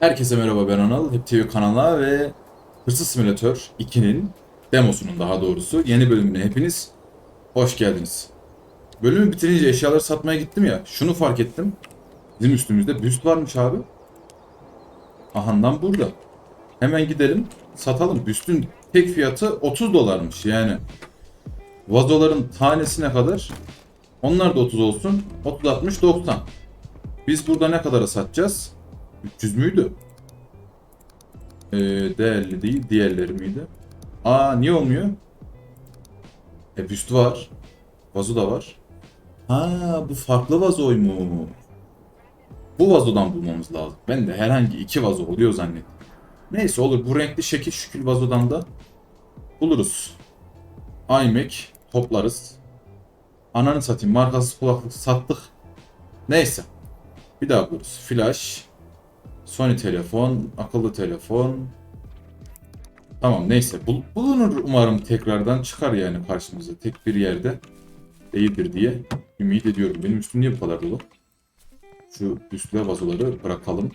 Herkese merhaba ben Anıl. Hep TV kanalına ve Hırsız Simülatör 2'nin demosunun daha doğrusu yeni bölümüne hepiniz hoş geldiniz. Bölümü bitirince eşyaları satmaya gittim ya. Şunu fark ettim. Bizim üstümüzde büst varmış abi. Ahandan burada. Hemen gidelim satalım. Büstün tek fiyatı 30 dolarmış yani. Vazoların tanesine kadar onlar da 30 olsun. 30 60 90. Biz burada ne kadara satacağız? 300 müydü? Ee, değerli değil. Diğerleri miydi? Aa niye olmuyor? E büst var. Vazo da var. Ha bu farklı vazoymuş. Bu vazodan bulmamız lazım. Ben de herhangi iki vazo oluyor zannettim. Neyse olur bu renkli şekil şükül vazodan da buluruz. iMac toplarız. Ananı satayım markasız kulaklık sattık. Neyse. Bir daha buluruz. Flash. Sony telefon. Akıllı telefon. Tamam neyse. Bul- bulunur umarım tekrardan çıkar yani karşımıza. Tek bir yerde değildir diye ümit ediyorum. Benim üstüm niye bu kadar dolu? Şu üstlü vazoları bırakalım.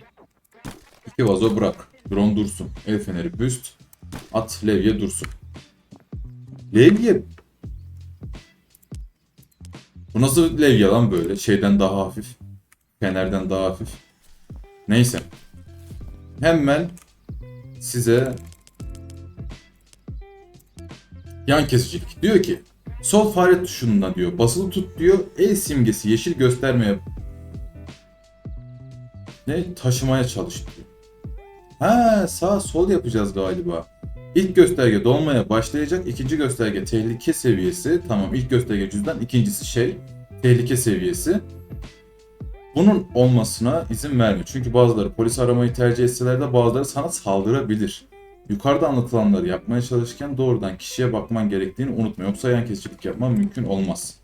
İki vazo bırak. Drone dursun. El feneri büst. At levye dursun. Levye bu nasıl levye lan böyle? Şeyden daha hafif. Fenerden daha hafif. Neyse. Hemen size yan kesicilik. Diyor ki sol fare tuşundan diyor basılı tut diyor el simgesi yeşil göstermeye ne taşımaya çalış diyor. Ha sağ sol yapacağız galiba. İlk gösterge dolmaya başlayacak. ikinci gösterge tehlike seviyesi. Tamam ilk gösterge cüzdan. ikincisi şey tehlike seviyesi. Bunun olmasına izin verme. Çünkü bazıları polis aramayı tercih etseler de bazıları sana saldırabilir. Yukarıda anlatılanları yapmaya çalışırken doğrudan kişiye bakman gerektiğini unutma. Yoksa yan kesicilik yapman mümkün olmaz.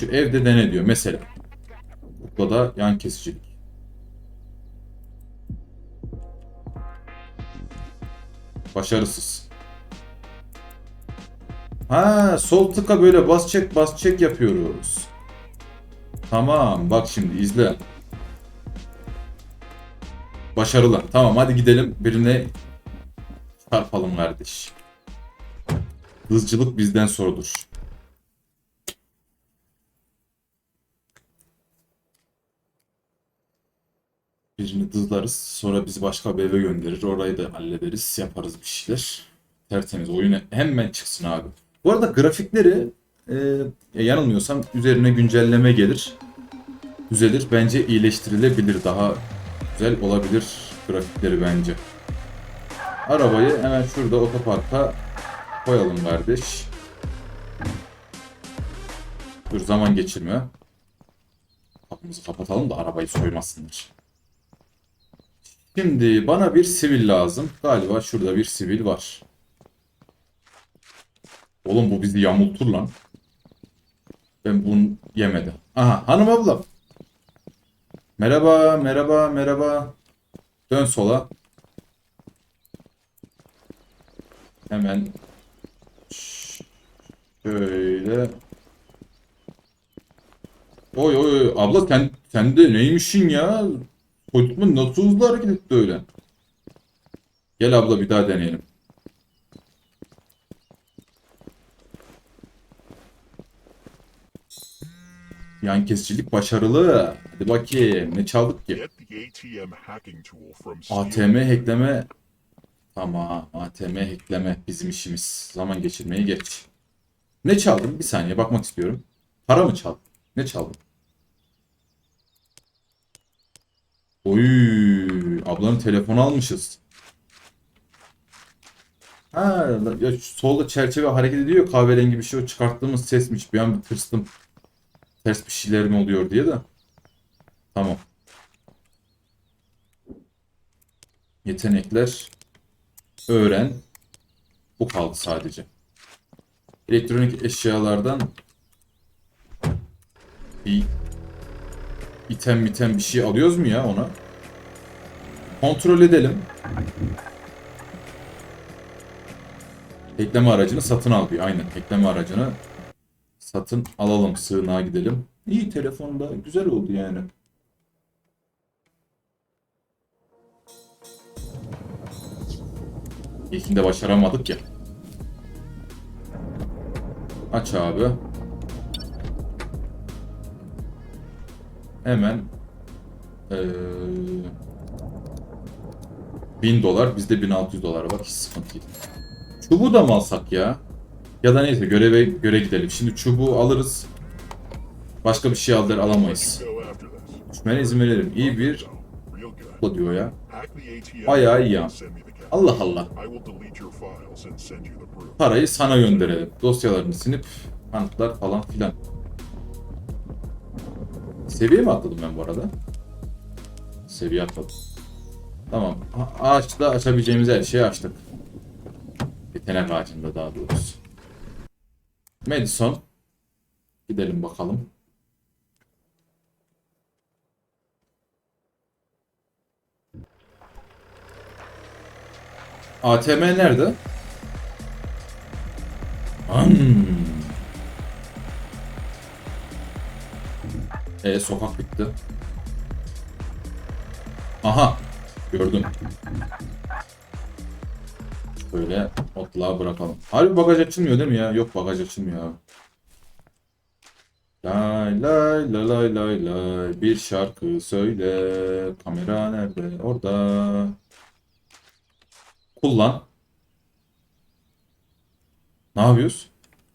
Şu evde dene diyor mesela. Kuklada yan kesicilik. Başarısız. Ha sol tıka böyle bas çek bas çek yapıyoruz. Tamam bak şimdi izle. Başarılı. Tamam hadi gidelim birine çarpalım kardeş. Hızcılık bizden sorulur. Birini dızlarız. Sonra bizi başka bir eve gönderir. Orayı da hallederiz. Yaparız bir şeyler. Tertemiz. Oyun hemen çıksın abi. Bu arada grafikleri e, ya yanılmıyorsam üzerine güncelleme gelir. Düzelir. Bence iyileştirilebilir. Daha güzel olabilir grafikleri bence. Arabayı hemen şurada otoparka koyalım kardeş. Dur zaman geçirme. Kapımızı kapatalım da arabayı soymasınlar. Şimdi bana bir sivil lazım. Galiba şurada bir sivil var. Oğlum bu bizi yamultur lan. Ben bunu yemedi. Aha hanım ablam. Merhaba, merhaba, merhaba. Dön sola. Hemen şöyle. Oy oy abla sen sen de neymişsin ya? Çocuk nasıl hızlı hareket etti öyle? Gel abla bir daha deneyelim. Yan kesicilik başarılı. Hadi bakayım ne çaldık ki? ATM hackleme. Tamam ATM hackleme bizim işimiz. Zaman geçirmeyi geç. Ne çaldım? Bir saniye bakmak istiyorum. Para mı çaldım? Ne çaldım? Oy, ablanın telefonu almışız. Ha, ya solda çerçeve hareket ediyor kahverengi bir şey o çıkarttığımız sesmiş. Bir an bir tırstım. Ters bir şeyler mi oluyor diye de. Tamam. Yetenekler. Öğren. Bu kaldı sadece. Elektronik eşyalardan bir item mitem bir şey alıyoruz mu ya ona? Kontrol edelim. Ekleme aracını satın al diyor. Aynen ekleme aracını satın alalım. Sığınağa gidelim. İyi telefonda güzel oldu yani. İlkinde başaramadık ya. Aç abi. Hemen eee 1000 dolar bizde 1600 dolar var hiç sıkıntı değil. Çubuğu da mı alsak ya? Ya da neyse göreve göre gidelim. Şimdi çubuğu alırız. Başka bir şey alır alamayız. Düşmene izin veririm. İyi bir good. diyor ya. Bayağı iyi ya. Allah Allah. Parayı sana gönderelim. Dosyalarını silip kanıtlar falan filan. Seviye mi atladım ben bu arada? Seviye atladım. Tamam. A- ağaçta açabileceğimiz her şeyi açtık. Yetenek ağacında daha doğrusu. Madison. Gidelim bakalım. ATM nerede? Hmm. E sokak bitti. Aha gördüm. Böyle otlağa bırakalım. Harbi bagaj açılmıyor değil mi ya? Yok bagaj açılmıyor. Lay lay lay lay lay lay bir şarkı söyle kamera nerede orada kullan ne yapıyoruz?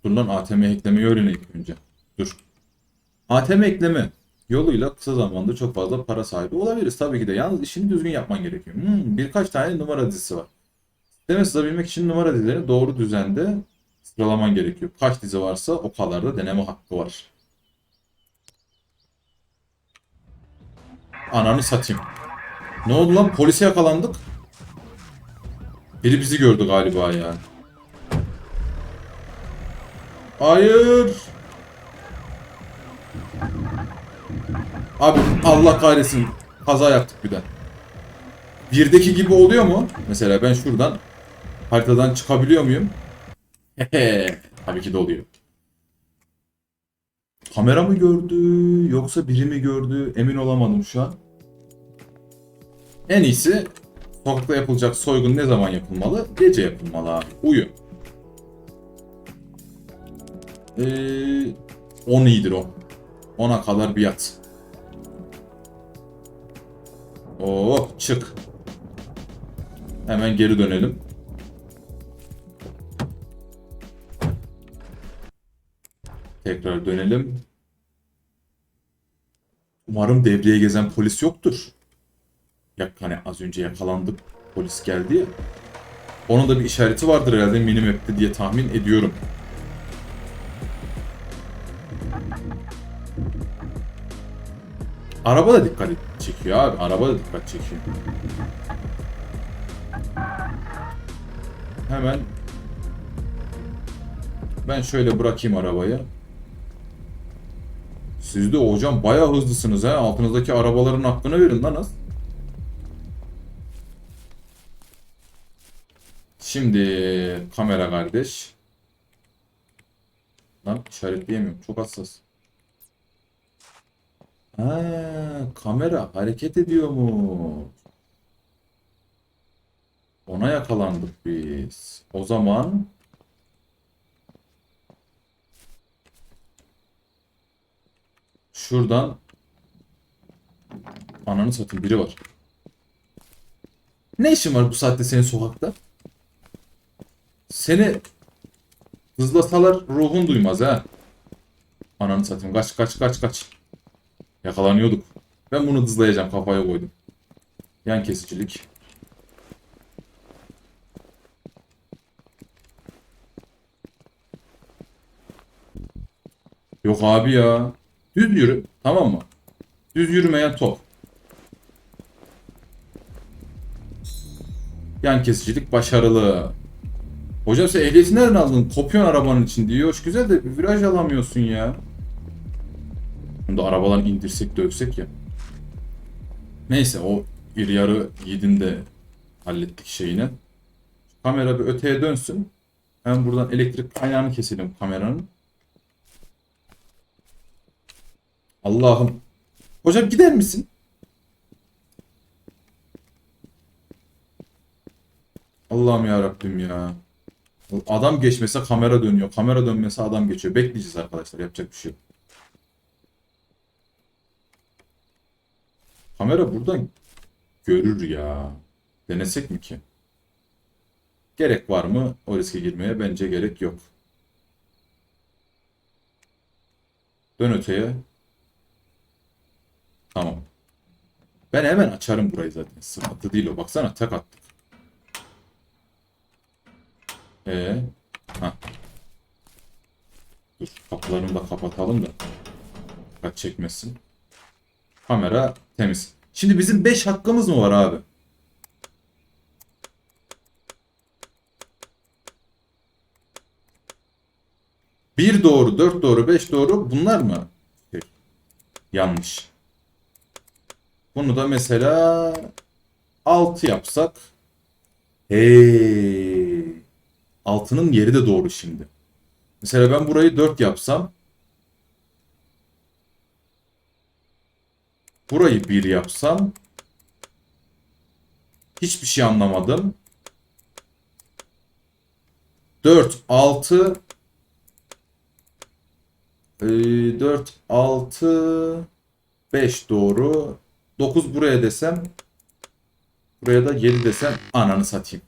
Dur lan ATM eklemeyi öğreneyim önce. Dur. ATM ekleme yoluyla kısa zamanda çok fazla para sahibi olabiliriz. Tabii ki de yalnız işini düzgün yapman gerekiyor. Hmm, birkaç tane numara dizisi var. Sisteme sızabilmek için numara dizilerini doğru düzende sıralaman gerekiyor. Kaç dizi varsa o kadar da deneme hakkı var. Ananı satayım. Ne oldu lan? Polise yakalandık. Biri bizi gördü galiba ya. Hayır. Abi Allah kahretsin. Kaza yaptık bir de. Birdeki gibi oluyor mu? Mesela ben şuradan haritadan çıkabiliyor muyum? Hehe. Tabii ki de oluyor. Kamera mı gördü yoksa biri mi gördü emin olamadım şu an. En iyisi sokakta yapılacak soygun ne zaman yapılmalı? Gece yapılmalı abi. Uyu. Ee, 10 iyidir o. 10'a kadar bir yat. Oo çık. Hemen geri dönelim. Tekrar dönelim. Umarım devreye gezen polis yoktur. Ya hani az önce yakalandık. Polis geldi ya. Onun da bir işareti vardır herhalde minimap'te diye tahmin ediyorum. Araba da dikkat çekiyor abi. Araba da dikkat çekiyor. Hemen ben şöyle bırakayım arabayı. Siz de hocam bayağı hızlısınız ha. Altınızdaki arabaların hakkını verin lan az. Şimdi kamera kardeş. Lan işaretleyemiyorum. Çok hassas. Ha, kamera hareket ediyor mu? Ona yakalandık biz. O zaman şuradan ananı satayım biri var. Ne işin var bu saatte senin sokakta? Seni hızlasalar ruhun duymaz ha. Ananı satayım kaç kaç kaç kaç. Yakalanıyorduk. Ben bunu hızlayacağım kafaya koydum. Yan kesicilik. Yok abi ya. Düz yürü. Tamam mı? Düz yürümeyen top. Yan kesicilik başarılı. Hocam sen ehliyeti nereden aldın? Kopyon arabanın için diyor. Hoş güzel de viraj alamıyorsun ya. Şimdi arabadan indirsek döksek ya. Neyse o bir yarı yedin de hallettik şeyini. Kamera bir öteye dönsün. Ben buradan elektrik kaynağını keselim kameranın. Allah'ım. Hocam gider misin? Allah'ım ya Rabbim ya. Adam geçmese kamera dönüyor. Kamera dönmese adam geçiyor. Bekleyeceğiz arkadaşlar. Yapacak bir şey yok. Kamera buradan görür ya. Denesek mi ki? Gerek var mı o riske girmeye? Bence gerek yok. Dön öteye. Tamam. Ben hemen açarım burayı zaten. Sıkıntı değil o. Baksana tek attık. Ee, ha. Dur kapılarını da kapatalım da. Dikkat çekmesin. Kamera temiz. Şimdi bizim 5 hakkımız mı var abi? Bir doğru, dört doğru, beş doğru bunlar mı? Şey, yanlış. Bunu da mesela 6 yapsak. Hey. Altının yeri de doğru şimdi. Mesela ben burayı 4 yapsam. Burayı 1 yapsam. Hiçbir şey anlamadım. 4, 6 4, 6 5 doğru. 9 buraya desem. Buraya da 7 desem ananı satayım.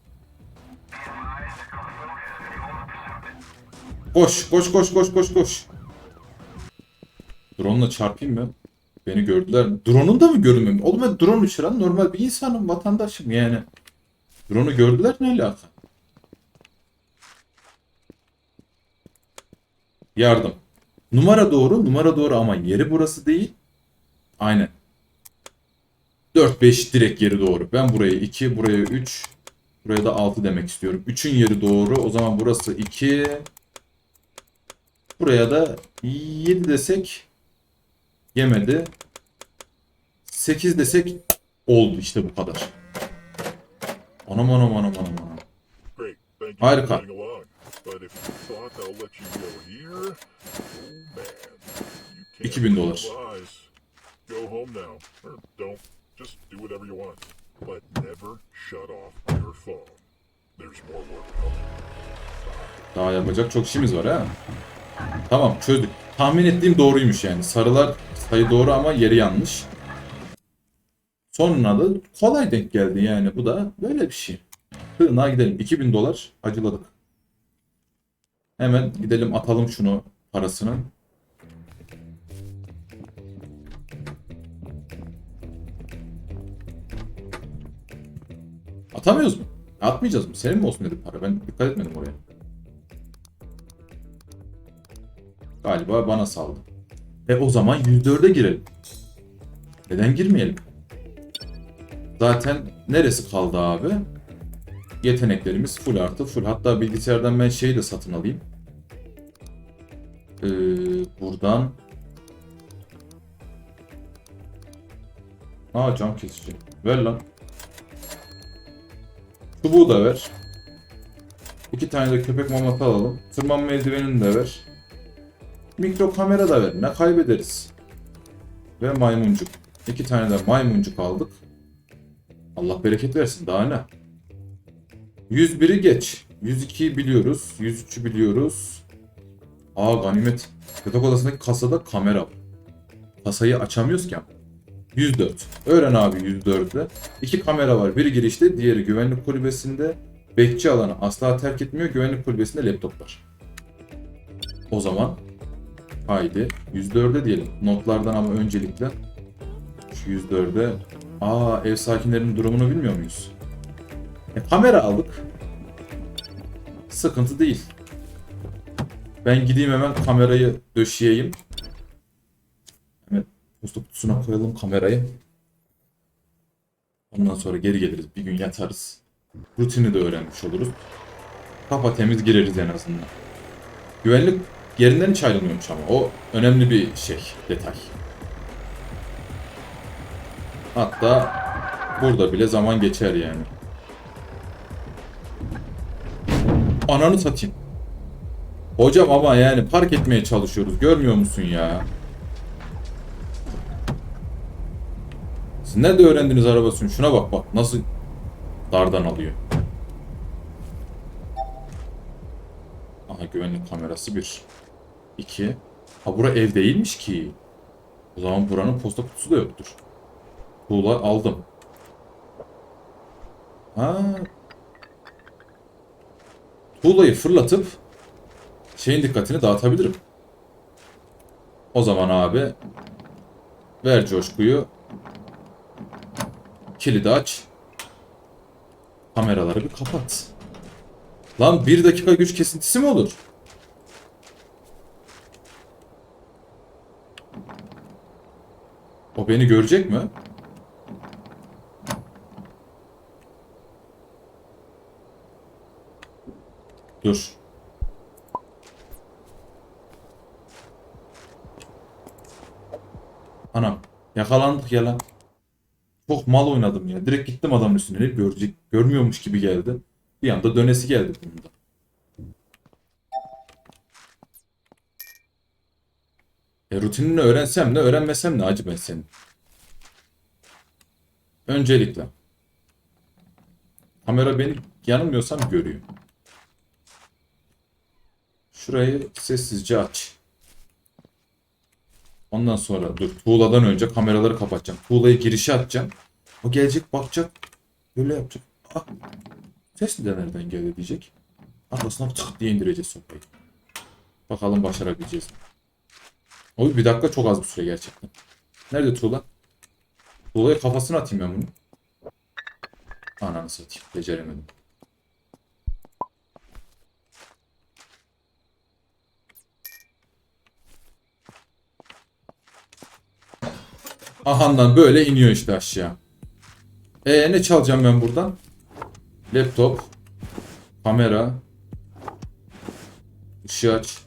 Koş, koş, koş, koş, koş, koş. Drone'la çarpayım mı? Beni gördüler mi? Drone'un da mı görünmem? Oğlum ben drone uçuran normal bir insanım, vatandaşım yani. Drone'u gördüler ne alaka? Yardım. Numara doğru, numara doğru ama yeri burası değil. Aynen. 4 5 direkt yeri doğru. Ben buraya 2, buraya 3, buraya da 6 demek istiyorum. 3'ün yeri doğru. O zaman burası 2. Buraya da 7 desek yemedi. 8 desek oldu işte bu kadar. Anam anam anam anam anam. Harika. here, oh man. You can't 2000 dolar. Go home now. Or don't. Do whatever you want. But never shut off your phone. There's more work coming. Daha yapacak çok işimiz var ha. Tamam çözdük. Tahmin ettiğim doğruymuş yani. Sarılar sayı doğru ama yeri yanlış. Sonuna da kolay denk geldi yani. Bu da böyle bir şey. Hığına gidelim. 2000 dolar acıladık. Hemen gidelim atalım şunu parasını. Atamıyoruz mu? Atmayacağız mı? Senin mi olsun dedi para? Ben dikkat etmedim oraya. Galiba bana saldı. E o zaman 104'e girelim. Neden girmeyelim? Zaten neresi kaldı abi? Yeteneklerimiz full artı full. Hatta bilgisayardan ben şeyi de satın alayım. Ee, buradan Aa cam kesici. Ver lan. Çubuğu da ver. İki tane de köpek maması alalım. Tırmanma eldivenini de ver. Mikro kamera da ver. Ne kaybederiz? Ve maymuncuk. İki tane de maymuncuk aldık. Allah bereket versin. Daha ne? 101'i geç. 102'yi biliyoruz. 103'ü biliyoruz. Aa ganimet. Yatak odasındaki kasada kamera. Kasayı açamıyoruz ki ama. 104. Öğren abi 104'ü. İki kamera var. Biri girişte, diğeri güvenlik kulübesinde. Bekçi alanı asla terk etmiyor. Güvenlik kulübesinde laptop var. O zaman haydi 104'e diyelim. Notlardan ama öncelikle şu 104'e Aa ev sakinlerinin durumunu bilmiyor muyuz? E, kamera aldık. Sıkıntı değil. Ben gideyim hemen kamerayı döşeyeyim. Posta kutusuna koyalım kamerayı. Ondan sonra geri geliriz. Bir gün yatarız. Rutini de öğrenmiş oluruz. Kafa temiz gireriz en azından. Güvenlik yerinden hiç ayrılmıyormuş ama. O önemli bir şey, detay. Hatta burada bile zaman geçer yani. Ananı satayım. Hocam ama yani park etmeye çalışıyoruz. Görmüyor musun ya? Siz nerede öğrendiniz arabasını? Şuna bak bak nasıl dardan alıyor. Aha güvenlik kamerası bir. İki. Ha bura ev değilmiş ki. O zaman buranın posta kutusu da yoktur. Tuğla aldım. Ha. Tuğlayı fırlatıp şeyin dikkatini dağıtabilirim. O zaman abi ver coşkuyu. Kilidi aç. Kameraları bir kapat. Lan bir dakika güç kesintisi mi olur? O beni görecek mi? Dur. Anam yakalandık ya lan. Çok mal oynadım ya. Direkt gittim adamın üstüne. Görecek, görmüyormuş gibi geldi. Bir anda dönesi geldi bunun da. E rutinini öğrensem ne öğrenmesem ne acı ben senin. Öncelikle. Kamera beni yanılmıyorsam görüyor. Şurayı sessizce aç. Ondan sonra dur tuğladan önce kameraları kapatacağım. Tuğlayı girişe atacağım. O gelecek bakacak. Böyle yapacak. Ah. Ses de nereden geldi diyecek. Arkasına tık diye indireceğiz sopayı. Bakalım başarabileceğiz mi? Oy bir dakika çok az bir süre gerçekten. Nerede tuğla? Tuğlayı kafasına atayım ben bunu. Ananı satayım. Beceremedim. Ahandan böyle iniyor işte aşağı. E ne çalacağım ben buradan? Laptop, kamera, ışığı aç.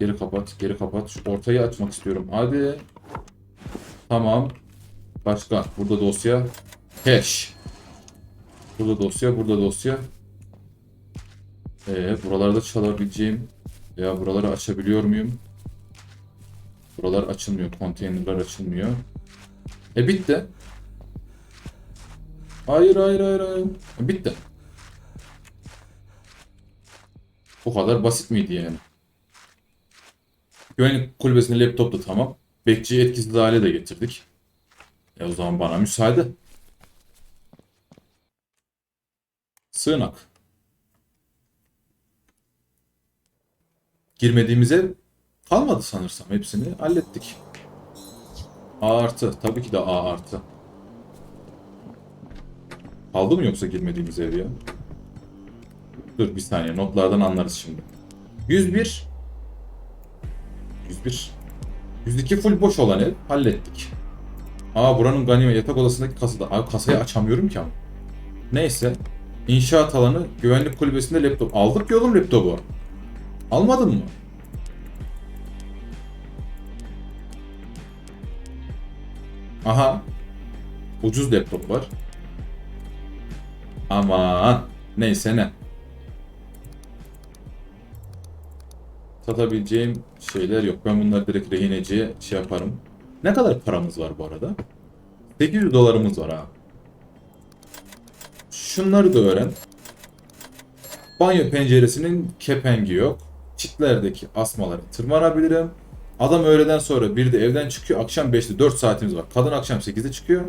Geri kapat, geri kapat. Şu ortayı açmak istiyorum. Hadi. Tamam. Başka. Burada dosya. Cache. Burada dosya, burada dosya. Ee, buralarda çalabileceğim veya buraları açabiliyor muyum? Buralar açılmıyor. Konteynerler açılmıyor. E bitti. Hayır hayır hayır hayır. E, bitti. Bu kadar basit miydi yani? Güvenlik kulübesinde laptop da tamam. Bekçiyi etkisiz hale de getirdik. E o zaman bana müsaade. Sığınak. Girmediğimiz ev kalmadı sanırsam. Hepsini hallettik. A artı. Tabii ki de A artı. Kaldı mı yoksa girmediğimiz ev ya? Dur bir saniye notlardan anlarız şimdi. 101 101 102 full boş olan ev hallettik. Aa buranın ganime yatak odasındaki kasada. Abi kasayı açamıyorum ki ama. Neyse. İnşaat alanı güvenlik kulübesinde laptop. Aldık ya oğlum laptopu. Almadın mı? Aha. Ucuz laptop var. Aman. Neyse ne. Satabileceğim şeyler yok. Ben bunları direkt rehineciye şey yaparım. Ne kadar paramız var bu arada? 800 dolarımız var ha. Şunları da öğren. Banyo penceresinin kepengi yok. Çitlerdeki asmaları tırmanabilirim. Adam öğleden sonra bir de evden çıkıyor. Akşam 5'te 4 saatimiz var. Kadın akşam 8'de çıkıyor.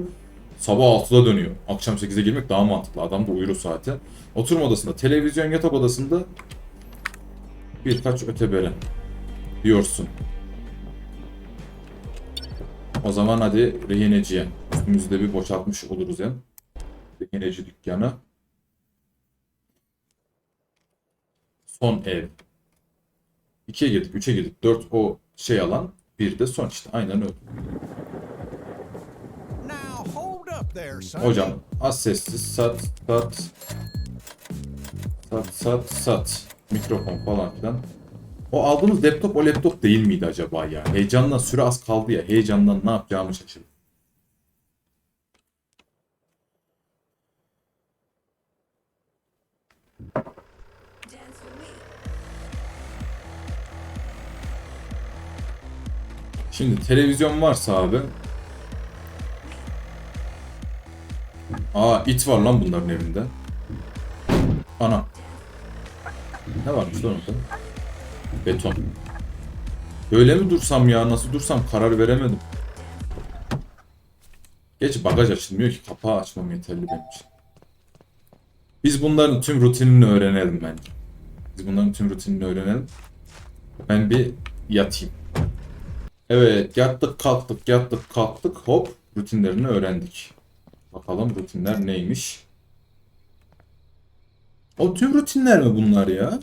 Sabah 6'da dönüyor. Akşam 8'e girmek daha mantıklı. Adam da uyur o saate. Oturma odasında, televizyon yatak odasında birkaç ötebere diyorsun. O zaman hadi rehineciye. Üstümüzü de bir boşaltmış oluruz ya. Rehineci dükkanı. Son ev. 2'ye girdik, 3'e girdik. 4 o şey alan. Bir de son işte. Aynen öyle. Hocam az sessiz sat sat sat sat sat mikrofon falan filan. O aldığımız laptop o laptop değil miydi acaba ya? Heyecandan süre az kaldı ya. Heyecandan ne yapacağımı şaşırdım. Şimdi televizyon varsa abi Aa it var lan bunların evinde. Ana. Ne varmış lan orada? Beton. Böyle mi dursam ya? Nasıl dursam karar veremedim. Geç bagaj açılmıyor ki. Kapağı açmam yeterli benim için. Biz bunların tüm rutinini öğrenelim bence. Biz bunların tüm rutinini öğrenelim. Ben bir yatayım. Evet yattık kalktık yattık kalktık hop rutinlerini öğrendik. Bakalım rutinler neymiş. O tüm rutinler mi bunlar ya?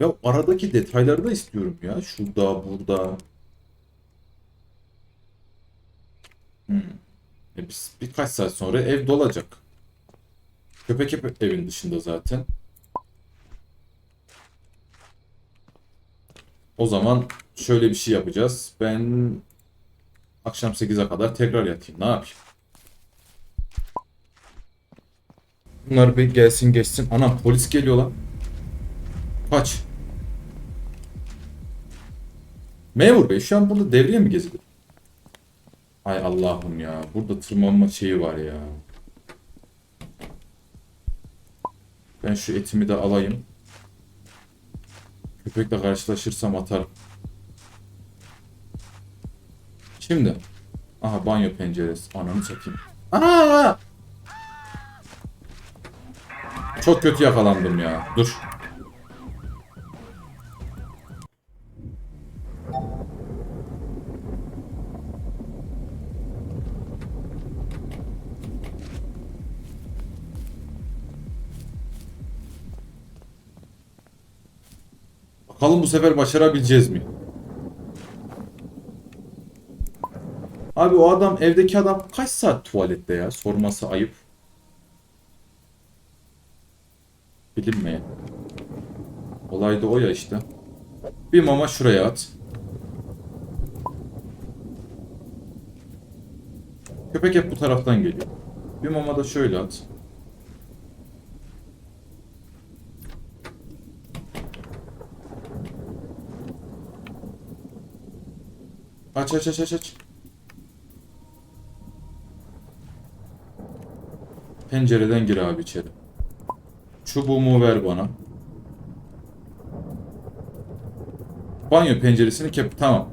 Ya aradaki detayları da istiyorum ya. Şurada, burada. Hmm. E biz birkaç saat sonra ev dolacak. Köpek hep evin dışında zaten. O zaman şöyle bir şey yapacağız. Ben akşam 8'e kadar tekrar yatayım. Ne yapayım? Bunlar bir gelsin geçsin. Ana polis geliyor lan. Kaç. Memur bey şu an burada devriye mi geziyor? Ay Allah'ım ya. Burada tırmanma şeyi var ya. Ben şu etimi de alayım. Köpekle karşılaşırsam atarım. Şimdi. Aha banyo penceresi. Ananı satayım. Aa! Çok kötü yakalandım ya. Dur. Sefer başarabileceğiz mi? Abi o adam evdeki adam kaç saat tuvalette ya? Sorması ayıp. Bilinmeyen. Olay da o ya işte. Bir mama şuraya at. Köpek hep bu taraftan geliyor. Bir mama da şöyle at. Aç aç aç aç aç. Pencereden gir abi içeri. Çubuğumu ver bana. Banyo penceresini kep... Tamam.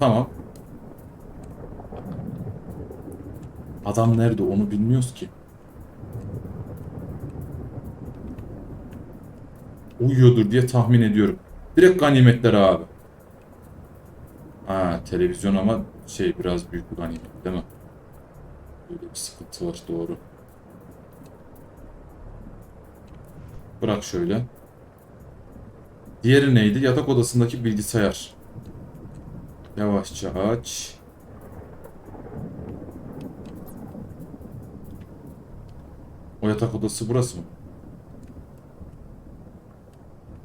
Tamam. Adam nerede onu bilmiyoruz ki. Uyuyordur diye tahmin ediyorum. Direkt ganimetler abi. Ha televizyon ama şey biraz büyük ganimet değil mi? Böyle bir sıkıntı var doğru. Bırak şöyle. Diğeri neydi? Yatak odasındaki bilgisayar. Yavaşça aç. O yatak odası burası mı?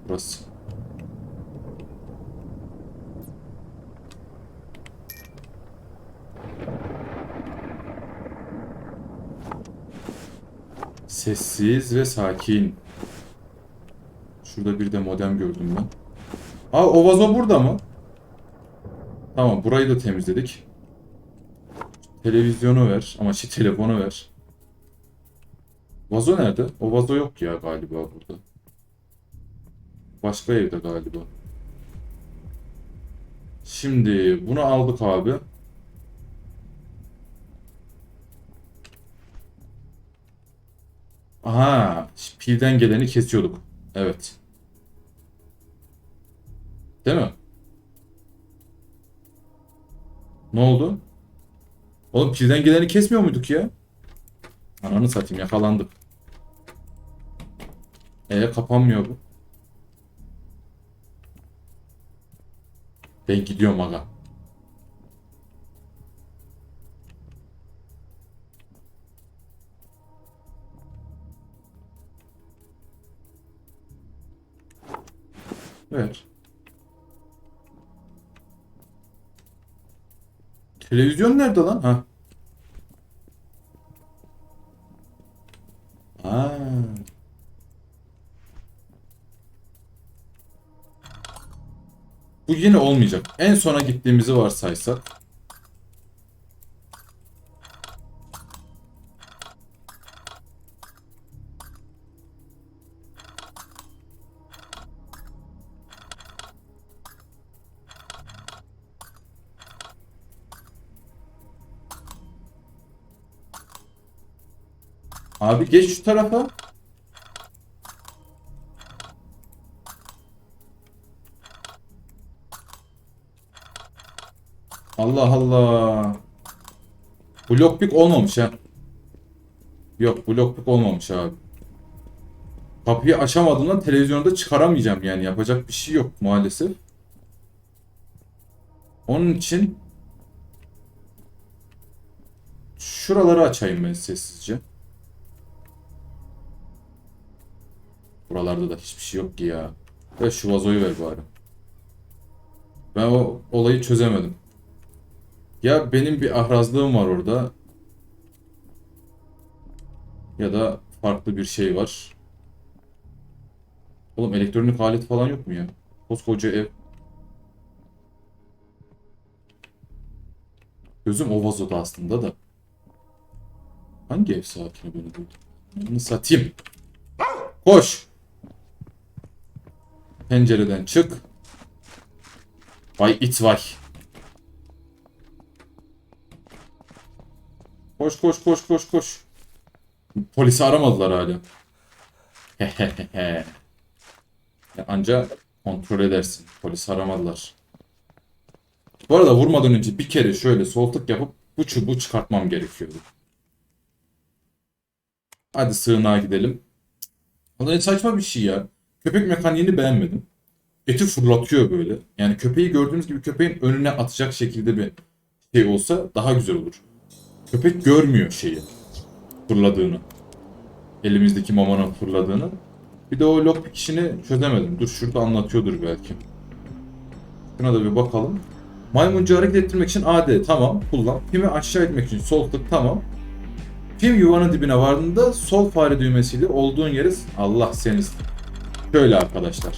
Burası. Sessiz ve sakin. Şurada bir de modem gördüm ben. Aa o vazo burada mı? Tamam burayı da temizledik. Televizyonu ver ama şey telefonu ver. Vazo nerede? O vazo yok ya galiba burada. Başka evde galiba. Şimdi bunu aldık abi. Aha, pilden geleni kesiyorduk. Evet. Değil mi? Ne oldu? Oğlum pilden geleni kesmiyor muyduk ya? Ananı satayım yakalandık. E kapanmıyor bu. Ben gidiyorum aga. Ver. Televizyon nerede lan? Ha. Aa. Bu yine olmayacak. En sona gittiğimizi varsaysak. Abi geç şu tarafa. Allah Allah. Bu lockpick olmamış ha. Yok bu lockpick olmamış abi. Kapıyı açamadığımdan televizyonda çıkaramayacağım yani yapacak bir şey yok maalesef. Onun için şuraları açayım ben sessizce. Buralarda da hiçbir şey yok ki ya. Ve şu vazoyu ver bari. Ben o olayı çözemedim. Ya benim bir ahrazlığım var orada. Ya da farklı bir şey var. Oğlum elektronik alet falan yok mu ya? Koskoca ev. Gözüm o vazoda aslında da. Hangi ev sakini beni buldu? Bunu satayım. Koş. Pencereden çık. Vay it vay. Koş koş koş koş koş. Polisi aramadılar hala. Hehehehe. Anca kontrol edersin. Polis aramadılar. Bu arada vurmadan önce bir kere şöyle sol tık yapıp bu çubuğu çıkartmam gerekiyordu. Hadi sığınağa gidelim. Vallahi saçma bir şey ya. Köpek mekaniğini beğenmedim. Eti fırlatıyor böyle. Yani köpeği gördüğünüz gibi köpeğin önüne atacak şekilde bir şey olsa daha güzel olur. Köpek görmüyor şeyi. Fırladığını. Elimizdeki mamanın fırladığını. Bir de o lockpick işini çözemedim. Dur şurada anlatıyordur belki. Şuna da bir bakalım. Maymuncu hareket ettirmek için AD tamam kullan. Pimi aşağı etmek için sol tık tamam. Pim yuvanın dibine vardığında sol fare düğmesiyle olduğun yeri Allah seni şöyle arkadaşlar.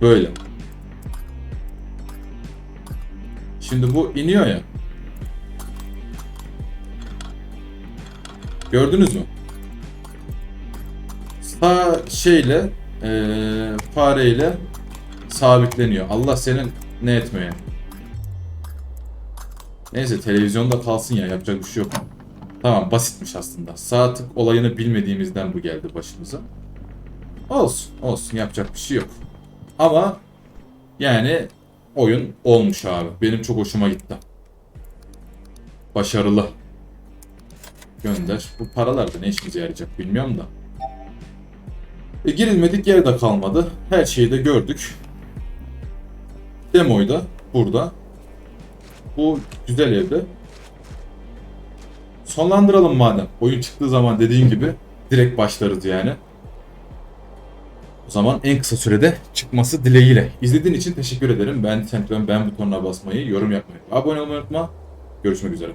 Böyle. Şimdi bu iniyor ya. Gördünüz mü? Sağ şeyle eee fareyle sabitleniyor. Allah senin ne etmeye. Neyse televizyonda kalsın ya yapacak bir şey yok. Tamam basitmiş aslında. Sağ tık olayını bilmediğimizden bu geldi başımıza. Olsun olsun yapacak bir şey yok. Ama yani oyun olmuş abi. Benim çok hoşuma gitti. Başarılı. Gönder. Bu paralar da ne işimize yarayacak bilmiyorum da. E, girilmedik yeri de kalmadı. Her şeyi de gördük. Demoyu da burada. Bu güzel evde. Sonlandıralım madem. Oyun çıktığı zaman dediğim gibi direkt başlarız yani. O zaman en kısa sürede çıkması dileğiyle. İzlediğin için teşekkür ederim. Beğendiysen lütfen beğen butonuna basmayı, yorum yapmayı, abone olmayı unutma. Görüşmek üzere.